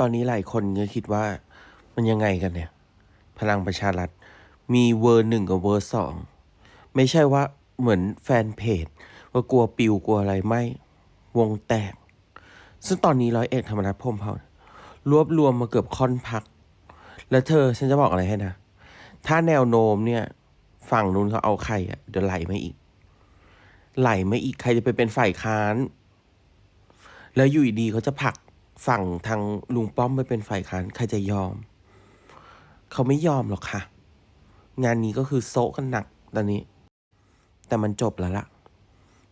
ตอนนี้หลายคนก็คิดว่ามันยังไงกันเนี่ย พลังประชารัฐมีเวอร์หนึ่งกับเวอร์สองไม่ใช่ว่าเหมือนแฟนเพจว่ากลัวปิวกลัวอะไรไม่ วงแตก ซึ่งตอนนี้ร้อยเอกธรรมนัฐพมเผ่ารวบรวมมาเกือบค่อนพัก แล้วเธอฉันจะบอกอะไรให้นะ ถ้าแนวโน้มเนี่ย ฝั่งนู้นเขาเอาใครอะเดี๋ยวไหลมาอีก ไหลมาอีกใครจะไปเป็นฝ่ายค้าน แล้วอยู่ดีเขาจะผลัก ฝั่งทางลุงป้อมไปเป็นฝ่ายค้านใครจะยอม เขาไม่ยอมหรอกค่ะ งานนี้ก็คือโซกันหนักตอนนี้ แต่มันจบแล้วล่ะ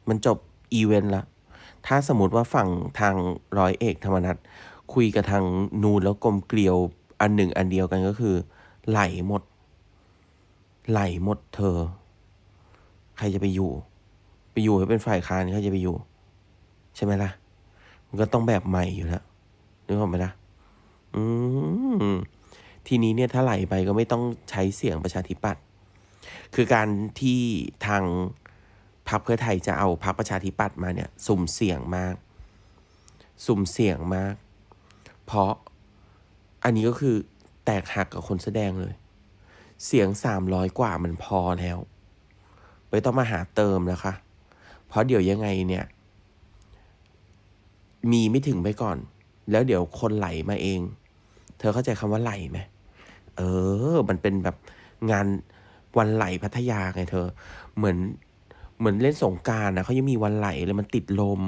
มันจบอีเวนต์ละ ถ้าสมมติว่าฝั่งทางร้อยเอกธรรมนัฐคุยกับทางนูนแล้วกลมเกลียวอันหนึ่งอันเดียวกันก็คือ ไหลหมด ไหลหมดเธอ ใครจะไปอยู่ ไปอยู่ให้เป็นฝ่ายค้านใครจะไปอยู่ ใช่ไหมล่ะ มันก็ต้องแบบใหม่อยู่แล้ว นึกออกไหมล่ะอืมทีนี้เนี่ยถ้าไหลไปก็ไม่ต้องใช้เสียงประชาธิปัตย์คือการที่ทางพรรคเพื่อไทยจะเอาพรรคประชาธิปัตย์มาเนี่ย สุ่มเสี่ยงมาก สุ่มเสี่ยงมาก เพราะอันนี้ก็คือแตกหักกับคนแสดงเลย เสียงสามร้อยกว่ามันพอแล้ว ไม่ต้องมาหาเติมแล้วค่ะ เพราะเดี๋ยวยังไงเนี่ย มีไม่ถึงไปก่อน แล้วเดี๋ยวคนไหลมาเอง เธอเข้าใจคำว่าไหลไหมเออ มันเป็นแบบงานวันไหลพัทยาไงเธอ เหมือนเหมือนเล่นสงการนะเขายังมีวันไหลเลยมันติดลม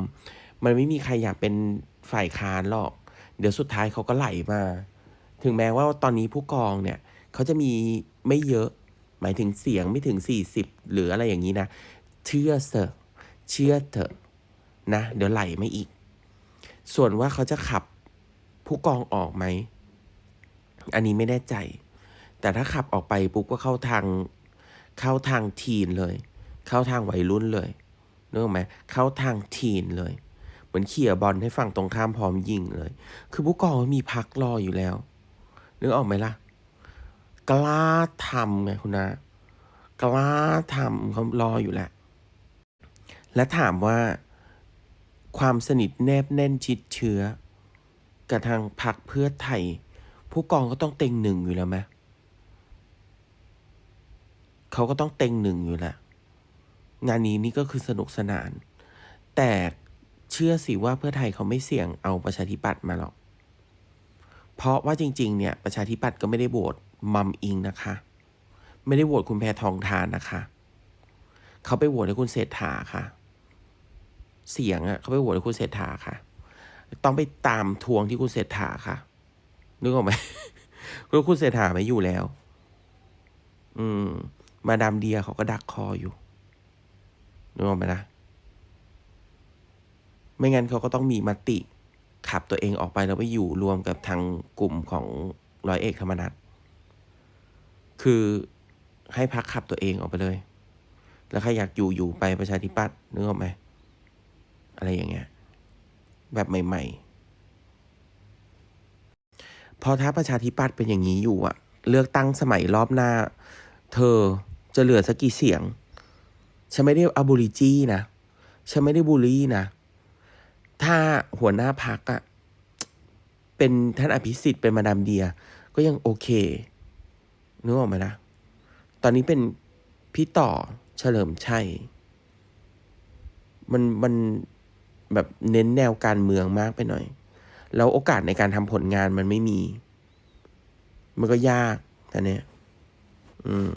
มันไม่มีใครอยากเป็นฝ่ายค้านหรอก เดี๋ยวสุดท้ายเขาก็ไหลมา ถึงแม้ว่าตอนนี้ผู้กองเนี่ยเขาจะมีไม่เยอะ หมายถึงเสียงไม่ถึงสี่สิบหรืออะไรอย่างนี้นะ เชื่อเถอะเชื่อเถอะนะ เดี๋ยวไหลไม่อีก ส่วนว่าเขาจะขับผู้กองออกไหม อันนี้ไม่แน่ใจ แต่ถ้าขับออกไปปุ๊บก็เข้าทาง เข้าทางทีนเลย เข้าทางวัยรุ่นเลยนึกออกไหมเข้าทางทีนเลย เหมือนเขี่ยบอลให้ฝั่งตรงข้ามพร้อมยิงเลย คือผู้กองมีพักรออยู่แล้ว นึกออกไหมล่ะ กล้าทำไงคุณนะ กล้าทำเขารออยู่แหละ และถามว่า ความสนิทแนบแน่นชิดเชื้อกับทางพักเพื่อไทย ผู้กองก็ต้องเต็งหนึ่งอยู่แล้วไหมเขาก็ต้องเต็งหนึ่งอยู่แล้วงานนี้นี่ก็คือสนุกสนาน แต่เชื่อสิว่าเพื่อไทยเขาไม่เสี่ยงเอาประชาธิปัตย์มาหรอก เพราะว่าจริง ๆ เนี่ย ประชาธิปัตย์ก็ไม่ได้โหวตมัมอิงนะคะ ไม่ได้โหวตคุณแพทองทานนะคะ เขาไปโหวตให้คุณเศรษฐาค่ะ เสียงอะ่ะเขาไปโหวตให้คุณเศรษฐาค่ะ ต้องไปตามทวงที่คุณเศรษฐาค่ะนึกออกไหมเพราะคุณเศรษฐาไม่อยู่แล้ว อืม มาดามเดียเขาก็ดักคออยู่นึกออกไหมนะไม่งั้นเขาก็ต้องมีมติขับตัวเองออกไปแล้วไปอยู่รวมกับทางกลุ่มของร้อยเอกธรรมนัฐคือให้พักขับตัวเองออกไปเลย แล้วใครอยากอยู่อยู่ไปประชาธิปัตย์นึกออกไหม อะไรอย่างเงี้ย แบบใหม่ ๆ พอถ้าประชาธิปัตย์เป็นอย่างนี้อยู่อะเลือกตั้งสมัยรอบหน้า เธอจะเหลือสักกี่เสียง ฉันไม่ได้อบูริจีนะ ฉันไม่ได้บูลลี่นะ ถ้าหัวหน้าพักอะเป็นท่านอภิสิทธิ์เป็นมาดามเดีย ก็ยังโอเคนึกออกไหมนะ ตอนนี้เป็นพี่ต่อเฉลิมชัย มันมัน แบบเน้นแนวการเมืองมากไปหน่อย แล้วโอกาสในการทำผลงานมันไม่มี มันก็ยากแต่เนี้ยอืม